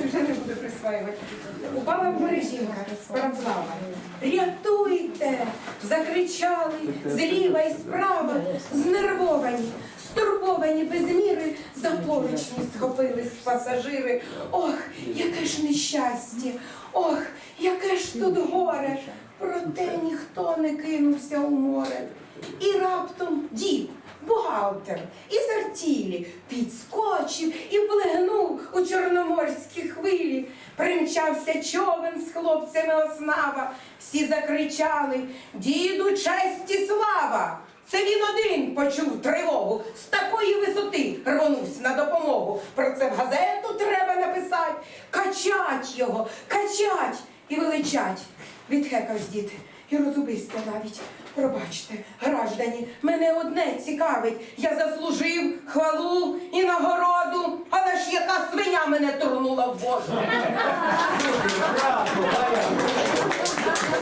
вже не буду присваювати. Упала в мережінка справслава. Рятуйте! Закричали зліва і справа, знервовані, стурбовані без міри, за поручні схопились пасажири. Ох, яке ж нещастя! Ох, яке ж тут горе! Проте ніхто не кинувся у море. І раптом дід, бухгалтер, із артілі підскочив і плигнув у чорноморські хвилі. Примчався човен з хлопцями оснава. Всі закричали Діду, честь і слава! Це він один почув тривогу. З такої висоти рвонувся на допомогу. Про це в газету треба написати. Качать його, качать і величать. Відхекавсь дід і розубився навіть. Пробачте, граждані, мене одне цікавить. Я заслужив хвалу не турнула в воду.